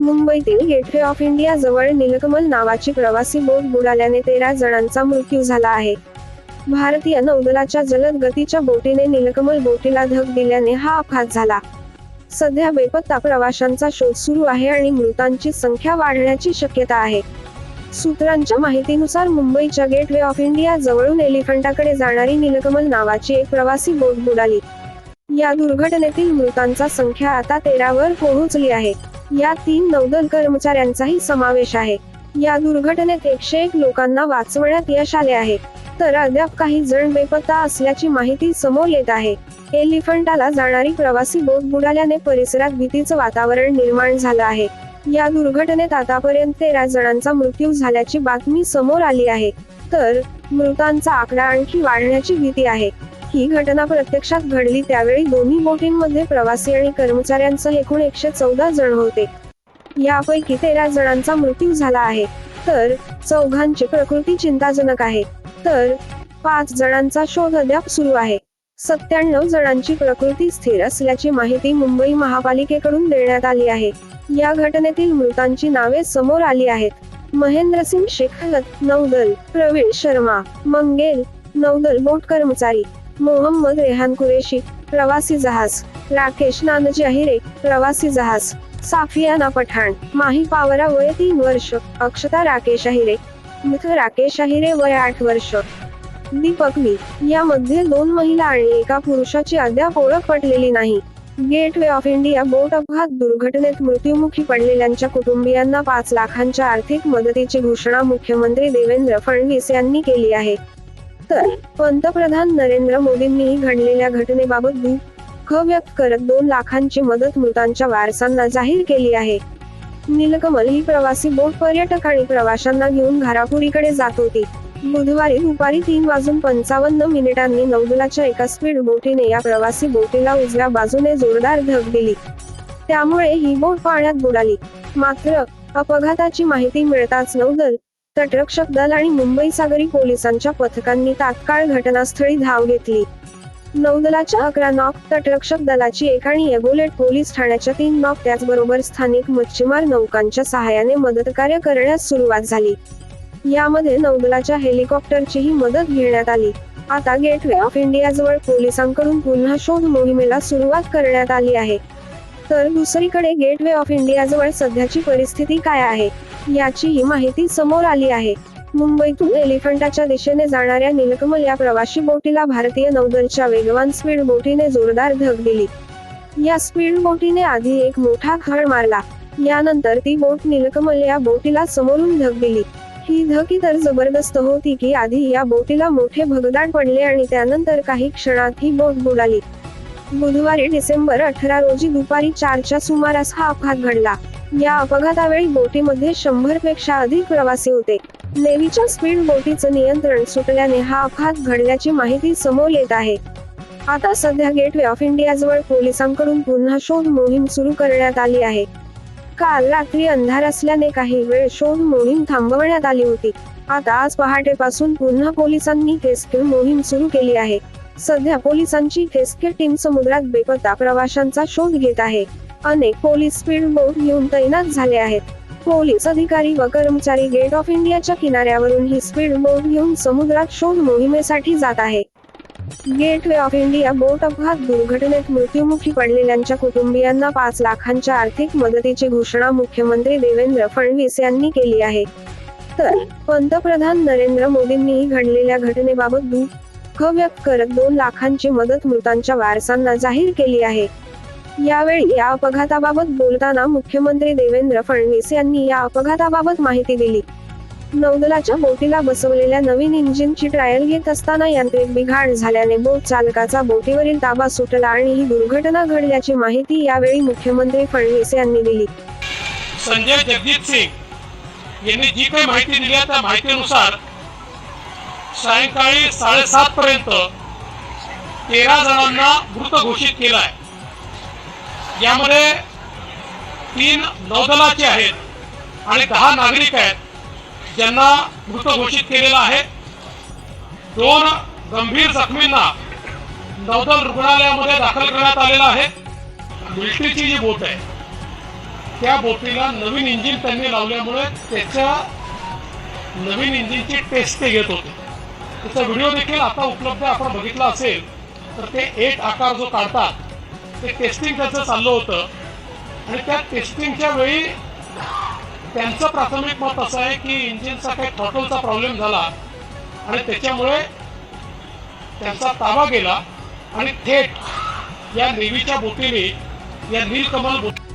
मुंबईतील gateway of India जवळ नीलकमल नावाची प्रवासी बोट बुडाल्याने तेरा जणांचा मृत्यू झाला आहे. भारतीय नौदलाच्या जलद गतीच्या बोटीने नीलकमल बोटीला धग दिल्याने हा अपघात झाला. सध्या बेपत्ता प्रवाशांचा शोध सुरू आहे आणि मृतांची संख्या वाढण्याची शक्यता आहे. सूत्रांच्या माहितीनुसार मुंबईच्या गेटवे ऑफ इंडिया जवळून एलिफंटाकडे जाणारी नीलकमल नावाची एक प्रवासी बोट बुडाली. या दुर्घटनेतील मृतांचा संख्या आता तेरावर पोहोचली आहे. या तीन नौदल कर्मचाऱ्यांचाही समावेश आहे. या दुर्घटनेत एकशे एक लोकांना वाचवण्यात यश आले आहे. तर अद्याप काही जण बेपत्ता असल्याची माहिती समोर येत आहे. एलिफंटाला जाणारी प्रवासी बोट बुडाल्याने परिसरात भीतीचं वातावरण निर्माण झालं आहे. या दुर्घटनेत आतापर्यंत तेरा जणांचा मृत्यू झाल्याची बातमी समोर आली आहे. तर मृतांचा आकडा आणखी वाढण्याची भीती आहे. ही घटना प्रत्यक्षात घडली त्यावेळी दोन्ही बोटींमध्ये प्रवासी आणि कर्मचाऱ्यांसह एकूण एकशे चौदा जण होते. यापैकी तेरा जणांचा मृत्यू झाला आहे. तर चौघांची प्रकृती चिंताजनक आहे. तर पाच जणांचा शोध अद्याप सुरू आहे. सत्त्याण्णव जणांची प्रकृती स्थिर असल्याची माहिती मुंबई महापालिकेकडून देण्यात आली आहे. या घटनेतील मृतांची नावे समोर आली आहेत. महेंद्रसिंग शेखावत नौदल प्रवीण शर्मा मंगेल नौदल बोट कर्मचारी मोहम्मद रेहान कुरेशी प्रवासी जहाज राकेश नानजी अहिरे प्रवासी जहाज साफियाना पठाण माही पावरा वय तीन वर्ष अक्षता राकेश अहिरे मृत राकेश अहिरे वय आठ वर्ष. दीपक मी यामध्ये दोन महिला आणि एका पुरुषाची अद्याप ओळख पटलेली नाही. गेटवे ऑफ इंडिया बोट अपघात दुर्घटनेत मृत्युमुखी पडलेल्यांच्या कुटुंबियांना पाच लाखांच्या आर्थिक मदतीची घोषणा मुख्यमंत्री देवेंद्र फडणवीस यांनी केली आहे. तर पंतप्रधान नरेंद्र मोदींनीही घडलेल्या घटनेबाबत दुःख व्यक्त करत दोन लाखांची मदत मृतांच्या वारसांना जाहीर केली आहे. नीलकमल ही प्रवासी बोट पर्यटक आणि प्रवाशांना घेऊन घारापुरीकडे जात होती. बुधवारी दुपारी तीन वाजून पंचावन्न मिनिटांनी नौदलाच्या एका स्पीड बोटीने या प्रवासी बोटीला उजव्या बाजूने जोरदार धग दिली. त्यामुळे ही बोट पाण्यात बुडाली. मात्र अपघाताची माहिती मिळताच नौदल तटरक्षक दल आणि मुंबई सागरी पोलिसांच्या पथकांनी तात्काळ घटनास्थळी धाव घेतली. नौदलाच्या अकरा नॉक तटरक्षक दलाची एक आणि एगोलेट पोलीस ठाण्याच्या तीन नॉक त्याचबरोबर स्थानिक मच्छीमार नौकांच्या सहाय्याने मदतकार्य करण्यास सुरुवात झाली. यामध्ये नौदलाच्या हेलिकॉप्टरचीही मदत घेण्यात आली. आता गेटवे ऑफ इंडिया जवळ पोलिसांकडून पुन्हा शोध मोहिमेला सुरुवात करण्यात आली आहे. तर दुसरीकडे गेटवे ऑफ इंडियाजवळ सध्याची परिस्थिती काय आहे याचीही माहिती समोर आली आहे. मुंबईतून एलिफंटाच्या दिशेने जाणाऱ्या नीलकमल या प्रवासी बोटीला भारतीय नौदलच्या वेगवान स्पीड बोटीने जोरदार धग दिली. या स्पीड बोटीने आधी एक मोठा खळ मारला यानंतर ती बोट नीलकमल या बोटीला समोरून धग दिली. ही धकी तर जबरदस्त होती की आधी या बोटीला मोठे भगदाड पडले आणि त्यानंतर काही क्षणात ही बोट बुडाली. बुधवारी डिसेंबर अठरा रोजी दुपारी चारच्या सुमारास हा अपघात घडला. या अपघातावेळी बोटीमध्ये शंभरपेक्षा अधिक प्रवासी होते. नेव्हीच्या स्पीड बोटीचं नियंत्रण सुटल्याने हा अपघात घडल्याची माहिती समोर येत आहे. आता सध्या गेटवे ऑफ इंडिया जवळ पोलिसांकडून पुन्हा शोध मोहीम सुरू करण्यात आली आहे. काल रात्री अंधार असल्याने काही वेळ शोध मोहीम थांबवण्यात आली होती. आता आज पहाटेपासून पुन्हा पोलिसांनी रेस्क्यू मोहीम सुरू केली आहे. सध्या पोलिसांची रेस्क्यू टीम समुद्रात बेपत्ता प्रवाशांचा शोध घेत आहे. अनेक पोलीस स्पीड बोट घेऊन तैनात झाले आहेत. पोलीस अधिकारी व कर्मचारी गेट ऑफ इंडियाच्या किनाऱ्यावरून ही स्पीड बोट घेऊन समुद्रात शोध मोहिमेसाठी जात आहे. गेटवे ऑफ इंडिया बोट अपघात दुर्घटनेत मृत्यूमुखी पडलेल्यांच्या कुटुंबियांना पाच लाखांच्या आर्थिक मदतीची घोषणा मुख्यमंत्री देवेंद्र फडणवीस यांनी केली आहे. तर पंतप्रधान नरेंद्र मोदींनीही घडलेल्या घटनेबाबत दुःख व्यक्त करत दोन लाखांची मदत मृतांच्या वारसांना जाहीर केली आहे. यावेळी या अपघाताबाबत बोलताना मुख्यमंत्री देवेंद्र फडणवीस यांनी या अपघाताबाबत माहिती दिली. नौदलाच्या बोटीला बसवलेल्या नवीन इंजिनची ट्रायल घेत असताना यांत्रिक बिघाड झाल्याने बोट चालकाचा बोटीवरील ताबा सुटला आणि ही दुर्घटना घडल्याची माहिती यावेळी मुख्यमंत्री फडणवीस यांनी दिली. संजय जगजित सिंग यांनी जी काही माहिती दिली त्या माहितीनुसार सायंकाळी साडेसात पर्यंत तेरा जणांना मृत घोषित केलं आहे यामध्ये तीन नौदलाचे आहेत आणि दहा नागरिक आहेत ज्यांना मृत घोषित केलेलं आहे. दोन गंभीर जखमींना नौदल रुग्णालयामध्ये दाखल करण्यात आलेलं आहे. मिल्ट्रीची जी बोट आहे त्या बोटीला नवीन इंजिन त्यांनी लावल्यामुळे त्याच्या नवीन इंजिनची टेस्ट ते घेत होते. त्याचा व्हिडिओ देखील आता उपलब्ध आपण बघितला असेल. तर ते एक आकार जो काढतात ते टेस्टिंग त्याचं चाललं होतं. आणि त्या टेस्टिंगच्या वेळी त्यांचं प्राथमिक मत असं आहे की इंजिनचा काही थ्रॉटलचा प्रॉब्लेम झाला. आणि त्याच्यामुळे त्यांचा ताबा गेला. आणि थेट या नेव्हीच्या बोटीने या नीलकमल बोटी